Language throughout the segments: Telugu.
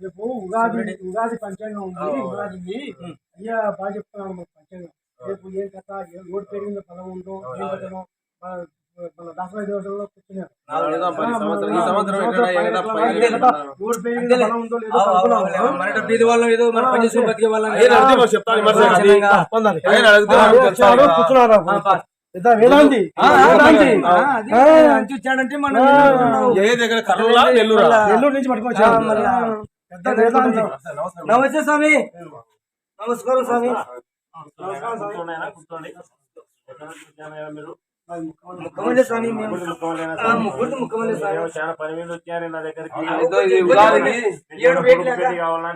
రేపు ఉగాది ఉగాది పంచాంగం ఉంది ఉగాదికి అయ్యా బాగా చెప్తున్నాను మాకు పంచాంగం. రేపు ఏం కథ ఏ రోడ్డు పెరిగిందో పొలం ఉందో ఏం కథనో మన దసరా దేవతల్లో కూర్చున్నారు. పెరిగిందో ఉందో లేదో. కూర్చున్నారు అంచు మన ఏ దగ్గర? కర్నూలా? నెల్లూరా? నెల్లూరు నుంచి నమస్తే స్వామి. నమస్కారం స్వామి. చాలా పని మీద వచ్చారు నా దగ్గరికి. ఏడు పెళ్ళి కావాలా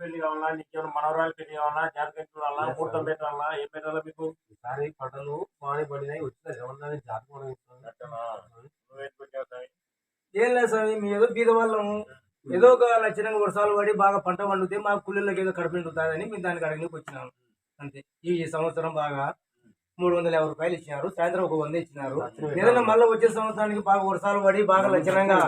పెళ్ళి కావాలా నీకు ఏమైనా మనవరాలు పెళ్ళి కావాలా జాతకం చూడాలా ముహూర్తం పెట్టాలా ఏం పెట్టాలా మీకు? ఈసారి పంటలు బాగానే పడినాయి వచ్చిన ఎవరినైనా జాతకం? ఏం లేదు స్వామి మేము ఏదో బీద వాళ్ళం. ఏదో ఒక లక్షణంగా వర్షాలు పడి బాగా పంట పండితే మా కూలీలకు ఏదో కడుపు నిండుతుందని మేము దానికి అడగనికి వచ్చినాము అంతే. ఈ సంవత్సరం బాగా మూడు వందల యాభై రూపాయలు ఇచ్చినారు. సాయంత్రం ఒక వంద ఇచ్చినారు. ఏదైనా మళ్ళీ వచ్చే సంవత్సరానికి బాగా వర్షాలు పడి బాగా లక్షణంగా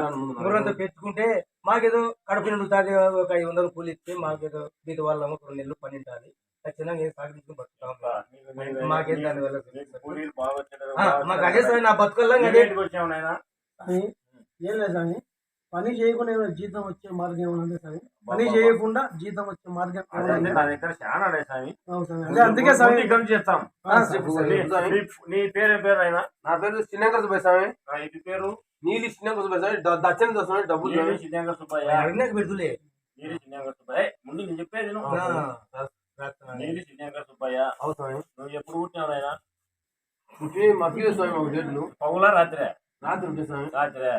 మురంతా పెట్టుకుంటే మాకేదో కడుపు నిండుతుంది ఒక ఐదు వందలు కూలి ఇస్తే మాకేదో బీద వాళ్ళము రెండు నెలలు పని ఉంటుంది లక్షణంగా ఏం సాగించుకుని బతుకుతాం మాకేం మాకు అదే సార్ నా బతుకల్లో అదే. ఏం లేదు స్వామి పని చేయకుండా ఏమైనా జీతం వచ్చే మార్గం ఏమైనా ఉంది స్వామి పని చేయకుండా జీతం వచ్చే మార్గం? నా దగ్గర చాలా అందుకే కలిసి చేస్తాం. నీ- పేరు పేరు అయినా నా పేరు చిన్నంకర సుబ్బయ్య ఇది పేరు? నీలి చిన్నంకర సుబ్బయ్య స్వామి ద- దచ్చన స్వామి డబ్బులు. చిన్నంగా సుబ్బయ్య. పెడుతులే. నీలి సుబ్బయ్య. ముందు నేను చెప్పేది. నీలి సుబ్బయ్య. స్వామి నువ్వు ఎప్పుడు పుట్టినావు నాయనా? పుట్టి మధ్య స్వామి ఒక డేట్లు పౌలా రాత్రే? రాత్రి ఉంటుంది స్వామి రాత్రే?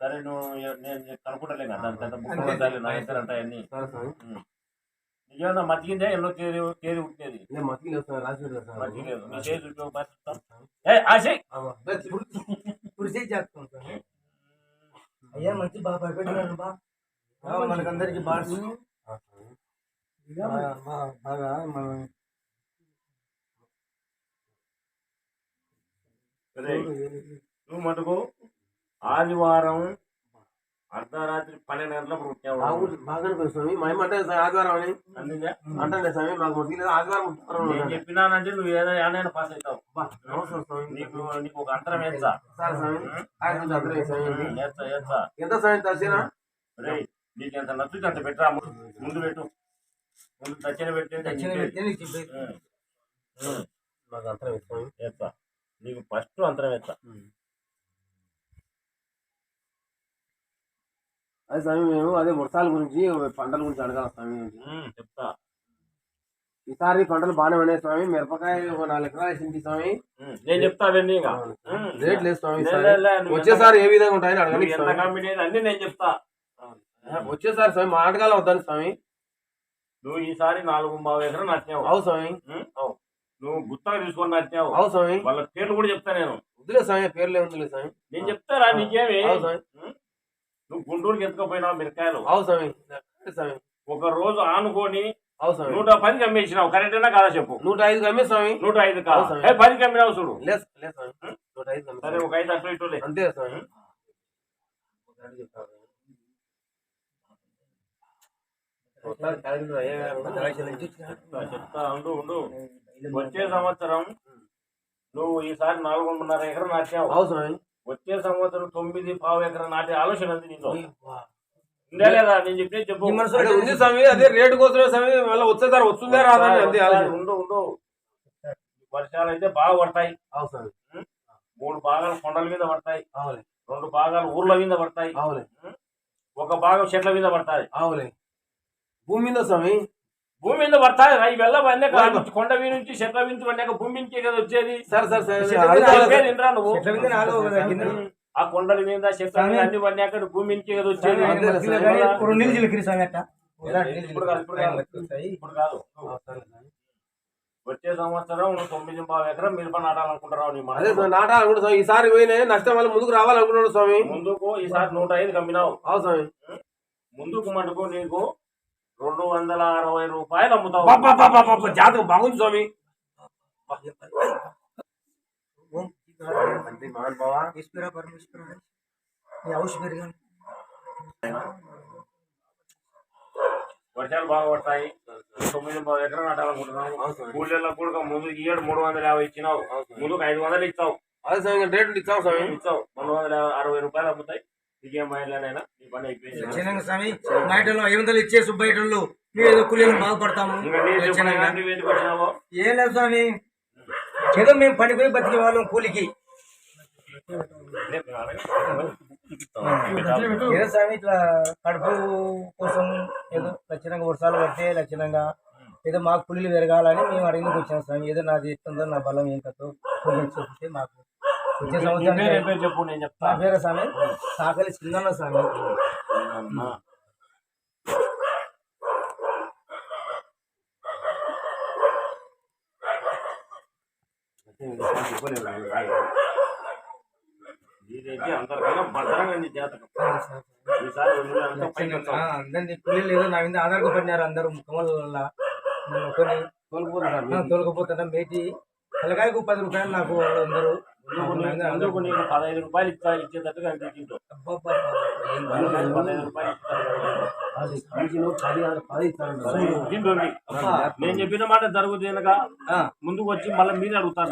సరే నువ్వు నేను కనుక్కుంటలే కదా అంత బుక్ నా ఇద్దరు అంటాయన్ని సరే స్వామి నీకేమన్నా మతికిందే ఎన్నో తేదీ తేదీ పుట్టేది నేను మధ్య లేదు. స్వామి రాసి స్వామి మతిలేదు నీ చేతి. ఏ ఆశయ్! కృషి చేస్తాం సార్ అయ్యా మంచి బాగా భయపెట్టినారు బా. బాగా మనకందరికి బాగా బాగా మనం నువ్వు మటుకు ఆదివారం అర్ధరాత్రి పన్నెండు పుట్టావు. బాగు- పోయింది స్వామి మా ఏమంటే స్వామి ఆదివారం అని? అందుకే. అంటే స్వామి మాకు ఆదివారం నేను చెప్పినానంటే నువ్వు ఏదో ఏదైనా పాస్ అవుతావు. నీకు నీకు ఒక అంతరం వేస్తా. సరే స్వామి. ఎంత స్వామి రే నీకు ఎంత నచ్చుతుంది అంత పెట్టరా ముందు ముందు పెట్టు. పెట్టి నీకు అంతరం వేస్తా నీకు ఫస్ట్ అంతరం వేస్తా అదే స్వామి మేము అదే వర్షాల గురించి పంటల గురించి అడగాల స్వామి. చెప్తా. ఈసారి పంటలు బాగానే ఉన్నాయి స్వామి. మిరపకాయ ఒక నాలుగు ఎకరాలు వేసింది స్వామి. నేను చెప్తా అవన్నీ రేట్ లేదు స్వామి వచ్చేసారి ఏ విధంగా ఉంటాయని అడగాలి అన్ని నేను చెప్తా. వచ్చేసారి స్వామి మా ఆటగాలం వద్దని స్వామి. నువ్వు ఈసారి నాలుగు బావు ఎకరం నచ్చినావు అవు స్వామి. అవు. నువ్వు గుత్తగా తీసుకొని నచ్చినావు అవు స్వామి. వాళ్ళ పేర్లు కూడా చెప్తా నేను. వద్దులే స్వామి పేర్లే ఉందిలే స్వామి. నేను చెప్తారా నీకేమి? నువ్వు గుంటూరుకి ఎత్తుకపోయినావు మిరకాయలు అవు స్వామి. స్వామి. ఒక రోజు ఆనుకొని నూట పదికి అమ్మేసినావు. కరెక్టేనా కాదా చెప్పు. నూట ఐదు కమ్మే స్వామి. నూట ఐదు కాదు. పదికి అమ్మినావు చూడు. లేదు లేదు స్వామి. నూట ఐదు కమ్మే సరే. ఒక ఐదు అట్లు ఇటులే అంతే స్వామి. చెప్తా, చెప్తా ఉండు ఉండు. వచ్చే సంవత్సరం నువ్వు ఈసారి నాలుగున్నర ఎకరం నాటావు వచ్చే సంవత్సరం తొమ్మిది పావు ఎకరం నాటే ఆలోచన ఉంది నీతో. ఉందా లేదా? నేను చెప్పే చెప్పు. ఈ మనసులో అదే ఉంది స్వామి అదే రేటు కోసమే స్వామి మళ్ళీ వచ్చేసారి వస్తుందా రాదా అని అంతే ఆలోచన. ఉండు ఉండు. వర్షాలు అయితే బాగా పడతాయి. మూడు భాగాలు కొండల మీద పడతాయి. రెండు భాగాలు ఊర్ల మీద పడతాయి. ఒక భాగం చెట్ల మీద పడతాయి. అవులే భూమి మీద స్వామి భూమి మీద పడతాయి అవి వెళ్ళవన్నీ కొండ మీద నుంచి చెట్ల మీద పడినాక భూమి నుంచి కదా వచ్చేది. సరే సరే సరే వినరా నువ్వు. ఆ కొండల మీద చెట్ల మీద అన్ని పడినాక భూమి నుంచి కదా వచ్చేది. ఇప్పుడు కాదు ఇప్పుడు. వచ్చే సంవత్సరం తొమ్మిది పావు ఎకరం మిరప నాటాలనుకుంటున్నావు నీ అదే నాటాలనుకుంటా స్వామి ఈసారి పోయినాయి నష్టం వల్ల ముందుకు రావాలనుకున్నాడు స్వామి. ముందుకు ఈసారి నూట ఐదు కమ్మినావు. అవు స్వామి. ముందుకు మటుకు నీకు. రెండు వందల అరవై రూపాయలు అమ్ముతావు. జాతకం బాగుంది స్వామి. వర్షాలు బాగా పడతాయి. తొమ్మిది పది ఎకరాలు నాటాలనుకుంటున్నావు. కూలీలకు కూడా ముందు ఏడు మూడు వందల యాభై ఇచ్చినావు. ముందుకు ఐదు వందలు ఇస్తావు. అదే స్వామి రేటు ఇచ్చాం స్వామి. ఇస్తావు. మూడు వందల అరవై రూపాయలు అమ్ముతాయి. నీకేం బయలుదేరైనా నీ లక్షణంగా స్వామి బయటలో ఐదు వందలు ఇచ్చే సుబ్బయ్యటోళ్ళు మేము ఏదో కూలీలు బాగుపడతాము నీ ఏం లేదు స్వామి. ఏదో మేము పనిపోయి బతికే వాళ్ళం కూలికి. ఏదో స్వామి ఇట్లా కడుపు కోసం ఏదో లక్షణంగా వర్షాలు పడితే లక్షణంగా ఏదో మాకు పుల్లులు పెరగాలని మేము అడిగినకి వచ్చాం స్వామి. ఏదో నాది ఎట్టుందో నా బలం ఏం కథో చెప్తే మాకు వచ్చే సంవత్సరం చెప్పు నేను నా చెప్తా పేరు స్వామి సాకలి చిన్న స్వామి. ఇదైతే అందరికన్నా భద్రంగా జాతకం. అందరినీ పుల్లులు ఏదో నా మీద ఆధారపడినారు అందరూ. ముఖముల వల్ల. నన్ను కొన్ని కోల్పోతున్నారు తోలుకపోతున్నా మేటి తలకాయకు పది రూపాయలు నాకు వాళ్ళు అందరూ. నీకు పదహైదు రూపాయలు ఇస్తా ఇచ్చేటట్టుగా అనిపించింది పదహైదు. రూపాయలు ఇస్తాను. నేను చెప్పిన మాట జరుగుతుంది కనుక ఆ, ముందుకు వచ్చి మళ్ళీ మీరే అడుగుతారు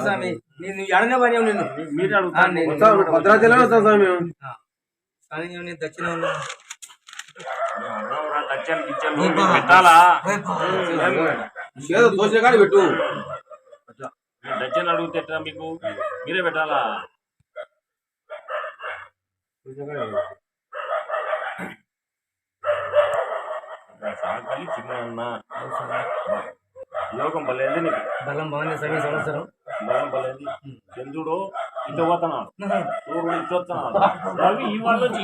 స్వామి నేను ఎడనే పని నేను మీరే నేను- భద్రాచలం స్వామి. ఆ, కానీ నేను దక్షిణ పెట్టాలా? ఏదో తోచిన కాడ పెట్టు. దచ్చాలు అడిగితే ఎట్లా మీకు? మీరే పెట్టాలా? సాగలి చిన్న అన్న యోగం బలేదు నీకు. బలం బాగుంది ఈ సంవత్సరం. బలం బలేదు చంద్రుడు ఇట పోతున్నాడు. సూర్యుడు ఇటు వస్తున్నాడు. రవి ఈ వాళ్ళ నుంచి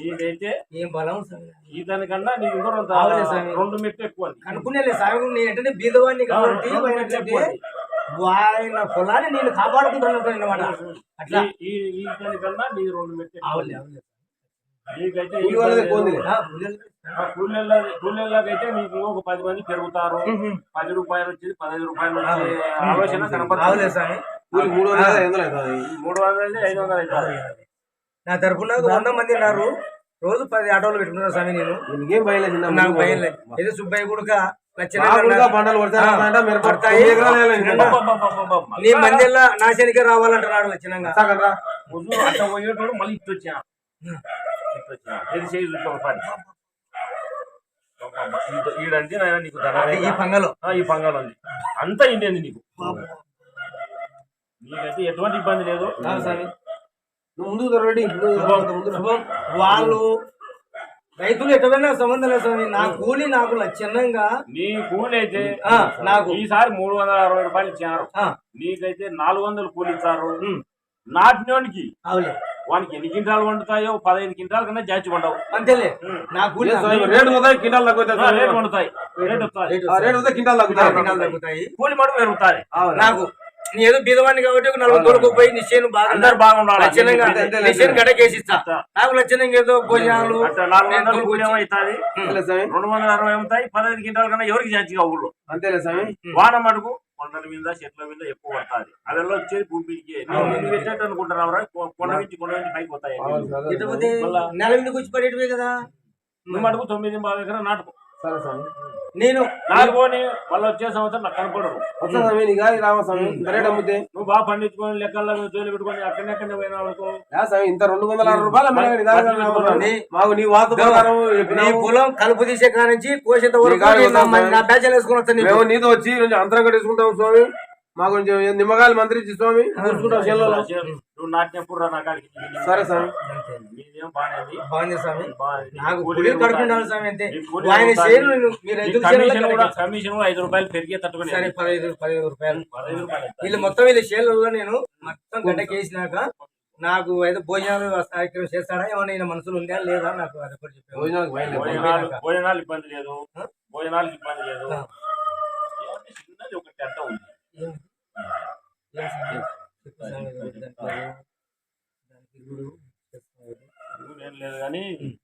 నీకైతే ఏం బలం స్వామి ఈ దానికన్నా నీకు ఇంకో రెండు. రెండు మెట్లు ఎక్కువ. అనుకునే స్వామి నేను ఏంటంటే బీదవాడిని కాబట్టి ఆయన పొలాన్ని నేను కాపాడుకుంటున్నాను అన్నమాట. అట్లా. ఈ ఈ దానికన్నా నీకు రెండు మెట్లు ఎక్కువ అవునులే, ఉంది. అవునులే. నీకైతే కూలి వాళ్ళదే పోందిలే. ఆ, పుల్లలు. కూలీళ్ళకైతే నీకు ఒక పది మంది పెరుగుతారు. పది రూపాయలు వచ్చేది పదహైదు రూపాయలు వచ్చే. ఆలోచన కూలి మూడు వందల ఐదు వందలు అవుతుంది. నా తరపున ఒక వంద మంది ఉన్నారు. రోజు పది ఆటోలు పెట్టుకున్నారు స్వామి నేను. నీకేం భయం నాకు భయం లేదు. ఏదో సుబ్బయ్య కూడా. నీ మందిలో నాశనికే రావాలంటున్నాడు లక్షణంగా సాగండ్రా. ముందు అట్ట పోయేటోడు మళ్ళీ ఇటు వచ్చా ఈడంటే నాయన నీకు ఈ పంగలో. ఆ, ఈ పంగాలు ఉంది. అంతా ఇండేది నీకు. నీకైతే ఎటువంటి ఇబ్బంది లేదు. నువ్వు ముందుకు ముందు శుభం. వాళ్ళు రైతులు ఎటువైనా సంబంధం లేదు స్వామి. నా కూలి నాకు లక్షణంగా నీ కూలి అయితే ఆ, నాకు. ఈసారి మూడు వందల అరవై రూపాయలు ఇచ్చారు. ఆ, నీకైతే నాలుగు వందలు కూలి ఇచ్చారు. నాటినోనికి అవులే వానికి ఎన్ని కింటాలు వండుతాయో పదహైదు కింటాల కన్నా జాచి వండవు అంతేలే. నా కూలి రేటు పోతాయి కింటాలు తగ్గుతాయి. రేటు వండుతాయి. రేటు కింటాలు తగ్గుతాయి. కూలి మటు పెరుగుతాయి నాకు నీ ఏదో బీదవాడిని కాబట్టి ఒక నలుగురు తోడుకు పోయి నిశ్చయం బాగా అందరు బాగుండాలి. లక్షణంగా గడకేసి ఇస్తా అట్లా. నాకు లక్షణంగా ఏదో భోజనాలు నేను రెండు వందల అరవై అవుతాయి పదహైదు కింటాల కన్నా ఎవరికి జాచిగా ఊళ్ళో అంతేలే స్వామి. వాన మటుకు కొండల మీద చెట్ల మీద ఎక్కువ పడుతుంది. అదెల్లో వచ్చేది భూమికి పెట్టేట్టు అనుకుంటున్నావు కొండ నుంచి కొండ నుంచి పైకి పోతాయి నెల మీద కూర్చి పడేటివే కదా. నువ్వు మటుకు తొమ్మిది బాగా ఎకరా నాటుకో. సరే స్వామి. నేను నాటుకొని మళ్ళీ వచ్చే సంవత్సరం నాకు కనపడరు. వస్తా స్వామి నీ గాలి రావా స్వామి? ఇంత రేట్ అమ్మితే నువ్వు బాగా పండించుకొని లెక్కల్లో జోలి పెట్టుకొని అక్కడనే పోయినా అనుకో. స్వామి ఇంత రెండు వందల అరవై రూపాయలు మాకు నీ చెప్పినావు. పొలం కలుపు తీసే కాడ నుంచి కోసేంత నీ వేసుకుని వస్తాను. మేము నీతో వచ్చి అంతరం కట్టేసుకుంటాం స్వామి. మాకు కొంచెం నిమ్మకాయలు మంత్రించి స్వామి. చూసుకుంటాం నువ్వు నాటినప్పుడు రా సరే స్వామి. బాగుంది స్వామి బాగుంది. నాకు కూలి. కడుపుండాలి స్వామి అంతే ఆయన. షేర్లు కమిషన్ ఐదు రూపాయలు పెరిగే తట్టుకునే సరే పదహైదు పదిహేను రూపాయలు. పదహైదు రూపాయలు ఇస్తా. వీళ్ళు మొత్తం వీళ్ళ షేర్లలో నేను మొత్తం గడ్డకేసినాక నాకు ఏదో భోజనాలు కార్యక్రమం చేస్తాడా? ఏమన్నా ఈయన మనసులో ఉందా? లేదా? నాకు అది ఒకటి చెప్పాను. భోజనాలు భోజనాలు ఇబ్బంది లేదు. ఆ? భోజనాలకు ఇబ్బంది లేదు. చిన్నది ఒక టెంట ఉంది. దానికి ఏం లేదు కానీ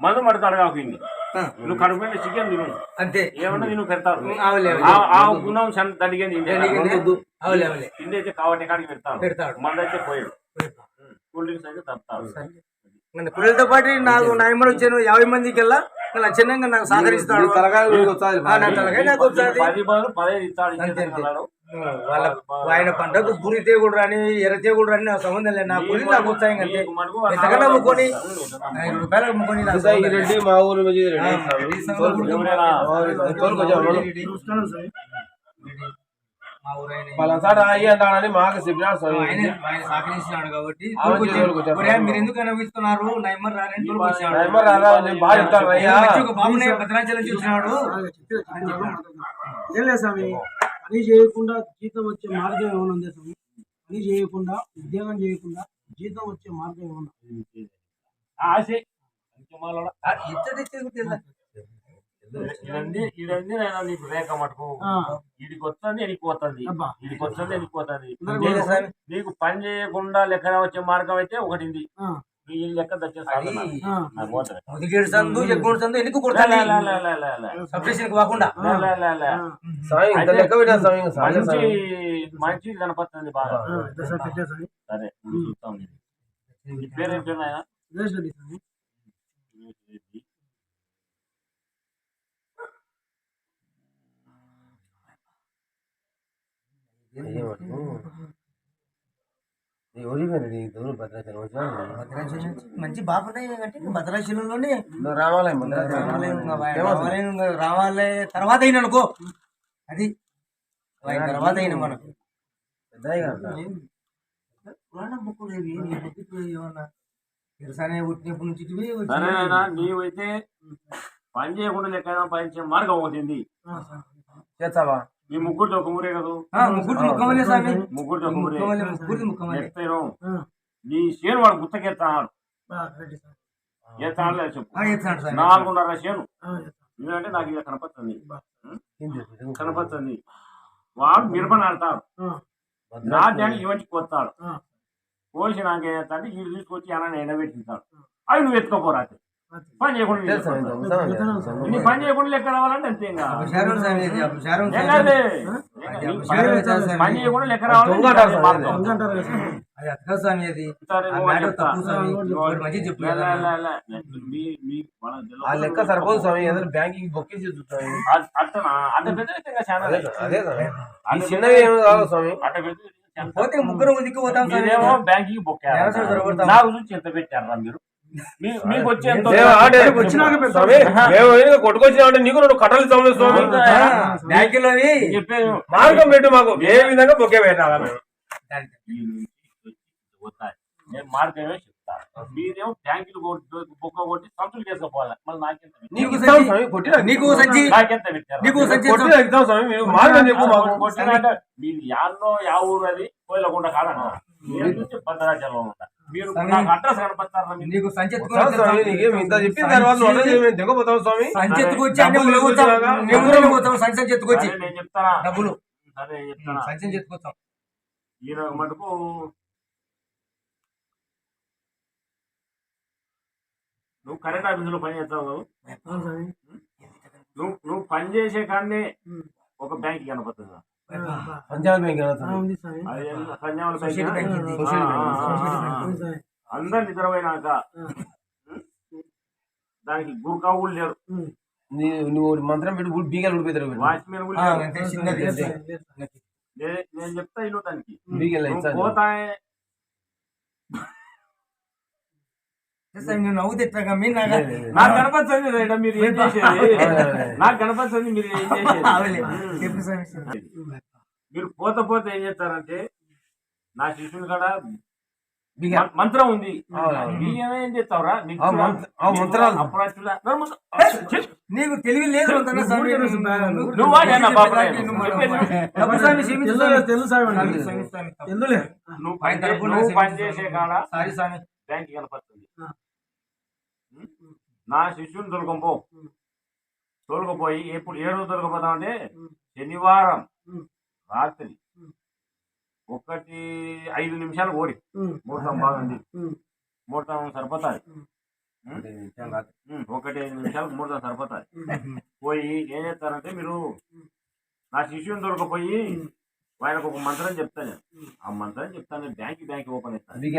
మందు మడతాడు కాకుండా నువ్వు కడుపు చికెన్ తిను. అంతే. ఏమన్నా నేను పెడతాను. ఆ- గుణం ఆవులే తిండి అయితే కావటి కాడికి పెడతాను. పెడతాడు. మంద అయితే పోయాడు. కూల్ డ్రింక్స్ అయితే తప్పుతారు ఇంకా పిల్లలతో పాటు నాకు నా వచ్చాను. యాభై మందికి వెళ్ళా. చిన్నగా నాకు సహకరిస్తాడు. తలకాయ నాకు పది పదహైదు ఇస్తాడు. వాళ్ళ ఆయన పంటకు గురి తేగుడు రాని ఎర్ర తేగుడు రాని నాకు సంబంధం లేదు. నా కూలి నాకు వచ్చాయి అంతే ఎంతకన్నా అమ్ముకొని. ఐదు రూపాయలు అమ్ముకొని. రెడ్డి మా ఊరు అయ్యి అంటాడని మాకు చెప్పినాడు ఆయన సహకరించినాడు కాబట్టి మీరు ఎందుకు అనుభవిస్తున్నారు నైమర్ రారా బాగా చెప్తాడు అయ్యా. భద్రాచలం ఏం లేదు స్వామి పని చేయకుండా జీతం వచ్చే మార్గం ఏమైనా ఉంది స్వామి? పని చేయకుండా ఉద్యోగం చేయకుండా జీతం వచ్చే మార్గం ఏమన్నా ఆశే. ఇదండి ఇదండి నేను నీకు రేఖ మటుకు. ఆ, వీడికి వస్తుంది ఎనికి పోతుంది. అబ్బా. వీడికి వస్తుంది ఎనికి పోతుంది. అందరికీ లేదు స్వామి. నీకు పని చేయకుండా లెక్కన వచ్చే మార్గం అయితే ఒకటి ముదిగేడు సందు ఎక్కువ సందు ఎందుకు కొడతాను కాకుండా మంచి కనపడుతుంది బాగా. సార్ పేరు? దూరం భద్రాచలం మంచి బాగున్నాయి అంటే భద్రాచలంలోనే రామాలయం. రామాలయం రామాలయం తర్వాత అయిన అనుకో. అది. తర్వాత అయిన గారు. పురాణం బుక్కులు ఏమన్నా పుట్టినప్పటి నుంచి నీవైతే పని చేయకుండా లెక్క పని చేయ మార్గం సార్. చేస్తావా? మీ ముగ్గురితో ఒక ఊరే కదా? ముగ్గురు స్వామి. ముగ్గురితో ఒక ఊరే. ముగ్గురు నీ చేను వాడు గుత్తకెత్తాడు. ఎత్తాడు చెప్పు. నాలుగున్నర చెప్తాను. ఎందుకంటే నాకు ఇలా కనపడుతుంది. కనపడుతుంది. వాడు మిరప నాడతాడు ఆ, నాట్యానికి కొత్తాడు ఆ, కోసి నాకు ఏం చేస్తాడు? వీడు తీసుకొచ్చి అన్న ఎండబెట్టిస్తాడు. అవి నువ్వు ఎత్తుకోపోరా అది. పని చేయకుండా పని చేయకుండా లెక్క రావాలంటే అంతే. పని చేయకుండా లెక్క అదే స్వామి అది. తప్పు స్వామి చెప్పు ఆ సరిపోదు స్వామి ఏదైనా బ్యాంకింగ్ బొక్కేసి చూస్తాయి చిన్నవి ఏమి కాదు స్వామి పోతే ముగ్గురు ముందుకు పోతాం స్వామి బ్యాంకింగ్ బుక్ వ్యవసాయం జరగబడతాం. నాకు చూసి ఎంత పెట్టారా మీరు? మీకు వచ్చే ఎంత దేవా, అంటే వచ్చినాక పెడతాం. స్వామి మేము ఏదో కొట్టుకొచ్చినా అంటే నీకు రెండు కట్టలు స్వామి. స్వామి. మార్గం పెట్టు మాకు. ఏ విధంగా బొక్కే పెట్టాలా మేము. నేను మార్గమే చెప్తా. మీరేమో బ్యాంకులు కొట్టి బుక్క కొట్టి సంతులు చేసుకోవాలి మళ్ళీ నాకెంత? నీకు నాకెంత మీరు మార్గం చెప్పు మాకు. కొట్టినాక మీరు యాన్నో యా ఊరు అది కోయిలకుండా కాదన్న భద్రాచలం ఉంటా. మీరు నాకు అడ్రస్ కనపడతారా నీకు ఇంత చెప్పిన తర్వాత దిగపోతావు స్వామి? సంచి ఎత్తుకొచ్చి అన్ని డబ్బులు పోతాం తీసుకొచ్చినాక నెమ్మదిగా పోతాం సంచి నేను చెప్తానా? డబ్బులు. సరే నేను చెప్తానా? సంచి ఈయన మటుకు నువ్వు కరెంట్ ఆఫీసులో పని చేస్తావు నువ్వు నువ్వు పని చేసే కాడనే ఉమ్. ఒక బ్యాంక్ కనపడుతుంది. పంజాబ్ బ్యాంక్ అందరు నిద్రపోయినాక దానికి గుర్కా కూడా లేరు. నువ్వు మంత్రం పెట్టి బీగాలు. నే- నేను చెప్తా ఇల్లు దానికి. బీగాలు స్వామి, నువ్వు తిట్టగా మీ నాకు. నాకు కనపడుతుంది రేట మీరు ఏం చేసేది. నాకు కనపడుతుంది మీరు ఏం చేసేది. మీరు పోత పోతే ఏం చేస్తారంటే నా శిష్యుని కాడ మంత్రం ఉంది ఏం చేస్తావురా నీకు తెలివి లేదు. నువ్వు- నువ్వా నేను నువ్వు బాబా చెప్పేదానికి నేను. నువ్వు చెప్పేది. డబ్బు స్వామి, క్షమించు తెలుసు స్వామి. తెలుసు స్వామి స్వామి, నాకు. స్వామి, స్వామి, తప్పు. ఎందులే నువ్వు ఆయన పని తరపున నువ్వు పని క్షమించు. చేసే కాడ సారీ స్వామి బ్యాంక్ కనపడుతుంది. నా శిష్యుని తొలగపో. తొలగపోయి ఎప్పుడు ఏ రోజు తొలగపోతామంటే. శనివారం. రాత్రి. ఒకటి ఐదు నిమిషాలు ఓడి. ముహూర్తం బాగుంది. ముహూర్తం సరిపోతాయి ఒకటి ఐదు నిమిషాలు ముహూర్తం సరిపోతాయి. పోయి ఏం చేస్తారంటే మీరు నా శిష్యుని దొరకపోయి ఆయనకు ఒక మంత్రం చెప్తాను ఆ మంత్రం చెప్తాను బ్యాంక్ బ్యాంక్ ఓపెన్ అది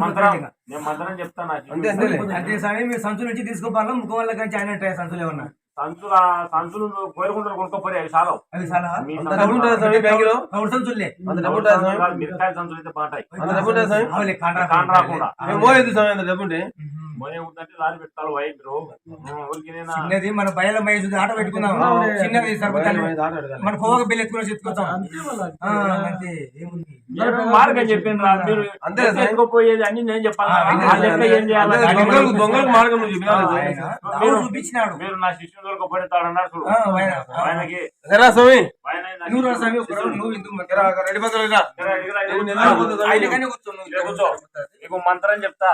మంత్రం ఊరు నేను మంత్రం చెప్తాను సంచుల నుంచి తీసుకోవాలి ముఖం వల్ల కానీ సంచులు ఏమన్నా? సంచుల సంచులు కోరుకుంటారు కొనుక్కోపోయి అవి చాలా అవి సంచులు మిరకాయ అయితే బాగుంటాయి. రాకుండా చిన్నది మన బయల మహేష్ ఆట పెట్టుకుందాం. చిన్నది సరిపోతాను మన పోవక బిల్లు ఎత్తుకుని చెప్పుకొచ్చాం అంతే మళ్ళీ. ఆ, అంతే. ఏముంది? నేను మార్గం అంతే. ఎత్తుకోపోయేది అన్ని నేను చెప్పాలి? దొంగలకు మార్గం చూపించినాడు. మీరు నా శిష్యుని అన్నారు. ఆయనకి స్వామి. నా నువ్వు రా. స్వామి నువ్వు ఇందుకు కూర్చో మంత్రం చెప్తా.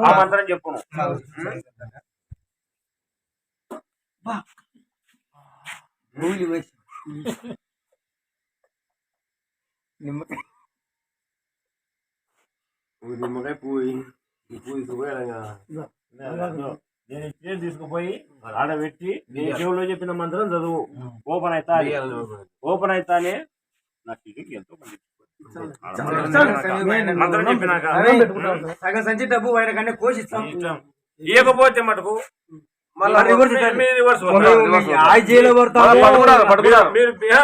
ఆ మంత్రం చెప్పును. నిమ్మకాయ. పువ్వు తీసుకుపోయాడు నేను ఇచ్చేది తీసుకుపోయి ఆడబెట్టి నేను చెవులో చెప్పిన మంత్రం చదువు. ఓపెన్ అవుతా ఓపెన్ అవుతానే నా శిష్యుడికి ఎంతో మంది మంత్రం చెప్పినాక. సగం సంచి డబ్బు ఆయన కన్నా కోసిస్తాం. ఇవ్వకపోతే మటుకు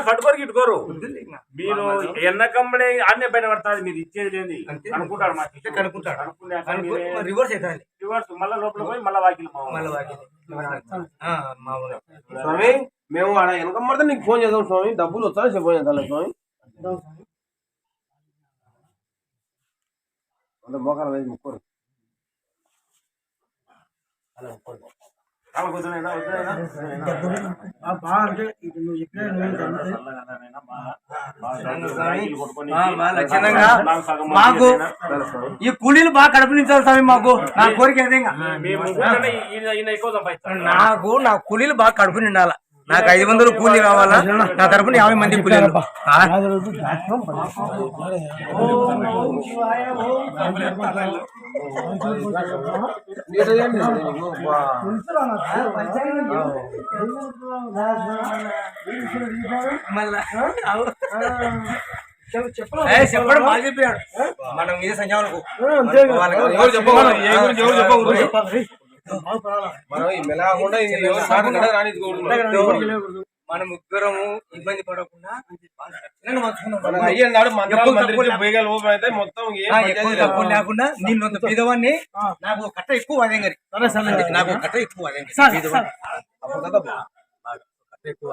పట్టుకొని ఇట్టుకోరు మీరు ఎన్న కంపెనీ అన్నీ బయట పడుతుంది మీరు ఇచ్చేది లేని. అనుకుంటాడు మా శిష్యుడు. కనుక్కుంటాడు. కనుక్కున్నాక అనుకో- మీరే మరి రివర్స్ అవుతుంది రివర్స్ మళ్ళా లోపల పోయి మళ్ళా వాకిలు మళ్ళీ వాకిలి. ఆ, మామూలుగా. స్వామి మేము ఆడ వెనక పడితే నీకు ఫోన్ చేద్దాం స్వామి. డబ్బులు వస్తా ఫోన్ చేద్దాం స్వామి? అంటే మోకాల వేసి ముక్కోరు అంటే ఇది నువ్వు చెప్పిన నాకు సగం మాకు? ఈ కూలీలు బాగా కడుపునించాలి స్వామి మాకు నా కోరిక సంపాదిస్తాడు. నాకు నా కూలీలు బాగా కడుపు నిండాల నాకు ఐదు వందలు కూలీ కావాలా? నా తరపున యాభై మంది కూలీలు. ఆ? మళ్ళా ఏ, చెప్పడం బాగా చెప్పాడు. మనం మీద ఎవరు మనం మెలగకుండా మన ముగ్గురము ఇబ్బంది పడకుండా అయ్యన్నాడు మొత్తం లేకుండా నేను పేదవాడిని నాకు కట్ట ఎక్కువ అదే గరి నాకు కట్ట ఎక్కువ కదా కట్ట ఎక్కువ.